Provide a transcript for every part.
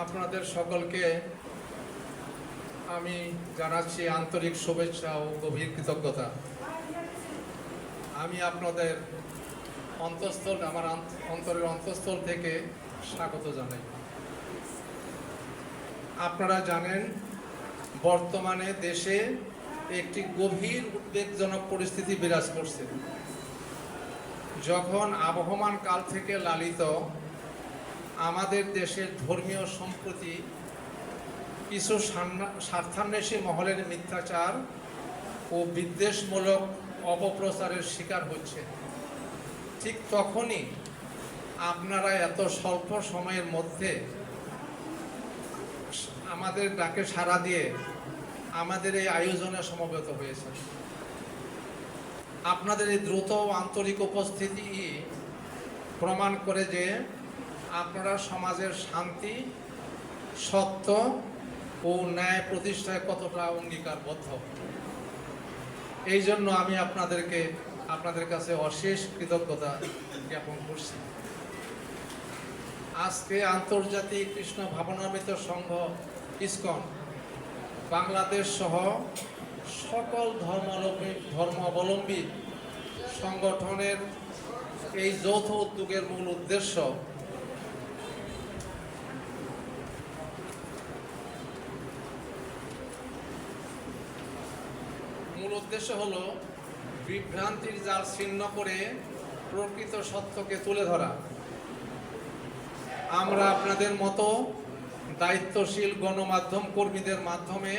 আপনাদের সকলকে আমি জানাচ্ছি আন্তরিক শুভেচ্ছা ও গভীর কৃতজ্ঞতা। আমি আপনাদের অন্তঃস্থল, আমার অন্তরের অন্তঃস্থল থেকে স্বাগত জানাই। আপনারা জানেন, বর্তমানে দেশে একটি গভীর উদ্বেগজনক পরিস্থিতি বিরাজ করছে। যখন আবহমান কাল থেকে লালিত আমাদের দেশের ধর্মীয় সম্প্রতি কিছু স্বার্থান্বেষী মহলের মিথ্যাচার ও বিদ্বেষমূলক অপপ্রচারের শিকার হচ্ছে। ঠিক তখনই আপনারা এত স্বল্প সময়ের মধ্যে আমাদের ডাকে সাড়া দিয়ে আমাদের এই আয়োজনে সমবেত হয়েছে আপনাদের এই দ্রুত আন্তরিক উপস্থিতি প্রমাণ করে যে আপনারা সমাজের শান্তি, সত্য ও ন্যায় প্রতিষ্ঠায় কতটা অঙ্গীকারবদ্ধ? এই জন্য আমি আপনাদেরকে, আপনাদের কাছে অশেষ কৃতজ্ঞতা জ্ঞাপন করছি। আজকে আন্তর্জাতিক কৃষ্ণ ভাবনামৃত সংঘ, ইসকন, বাংলাদেশ সহ সকল ধর্মাবলম্বী ধর্মাবলম্বী সংগঠনের এই যৌথ উদ্যোগের মূল উদ্দেশ্য মূল উদ্দেশ্য হলো বিভ্রান্তির জাল ছিন্ন করে প্রকৃত সত্যকে তুলে ধরা। আমরা আপনাদের মতো দায়িত্বশীল গণমাধ্যম কর্মীদের মাধ্যমে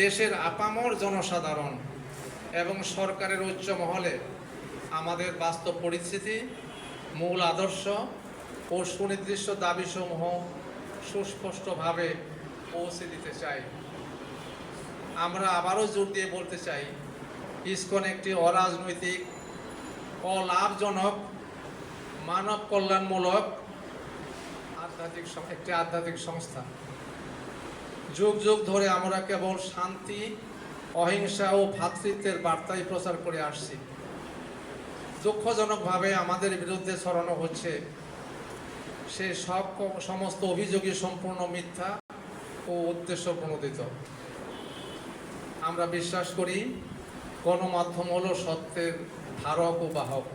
দেশের আপামর জনসাধারণ এবং সরকারের উচ্চ মহলে আমাদের বাস্তব পরিস্থিতি, মূল আদর্শ ও সুনির্দিষ্ট দাবিসমূহ সুস্পষ্টভাবে পৌঁছে দিতে চাই। আমরা আবারও জোর দিয়ে বলতে চাই, ইসকন একটি অরাজনৈতিক, অলাভজনক, মানব কল্যাণমূলক আধ্যাত্মিক একটি আধ্যাত্মিক সংস্থা। যুগ যুগ ধরে আমরা কেবল শান্তি, অহিংসা ও ভ্রাতৃত্বের বার্তাই প্রচার করে আসছি। দুঃখজনকভাবে আমাদের বিরুদ্ধে ছড়ানো হচ্ছে সে সব সমস্ত অভিযোগই সম্পূর্ণ মিথ্যা ও উদ্দেশ্য প্রণোদিত। আমরা বিশ্বাস করি গণমাধ্যম হলো সত্যের ধারক ও বাহক।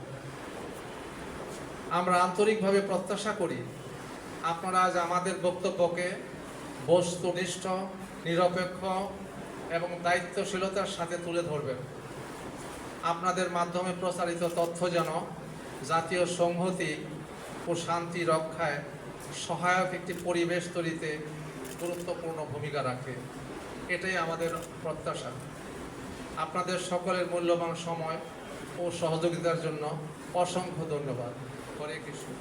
আমরা আন্তরিকভাবে প্রত্যাশা করি আপনারা আজ আমাদের বক্তব্যকে বস্তুনিষ্ঠ, নিরপেক্ষ এবং দায়িত্বশীলতার সাথে তুলে ধরবেন। আপনাদের মাধ্যমে প্রচারিত তথ্য যেন জাতীয় সংহতি ও শান্তি রক্ষায় সহায়ক একটি পরিবেশ তৈরিতে গুরুত্বপূর্ণ ভূমিকা রাখে। এটাই আমাদের প্রত্যাশা। আপনাদের সকলের মূল্যবান সময় ও সহযোগিতার জন্য অসংখ্য ধন্যবাদ। হরে কৃষ্ণ।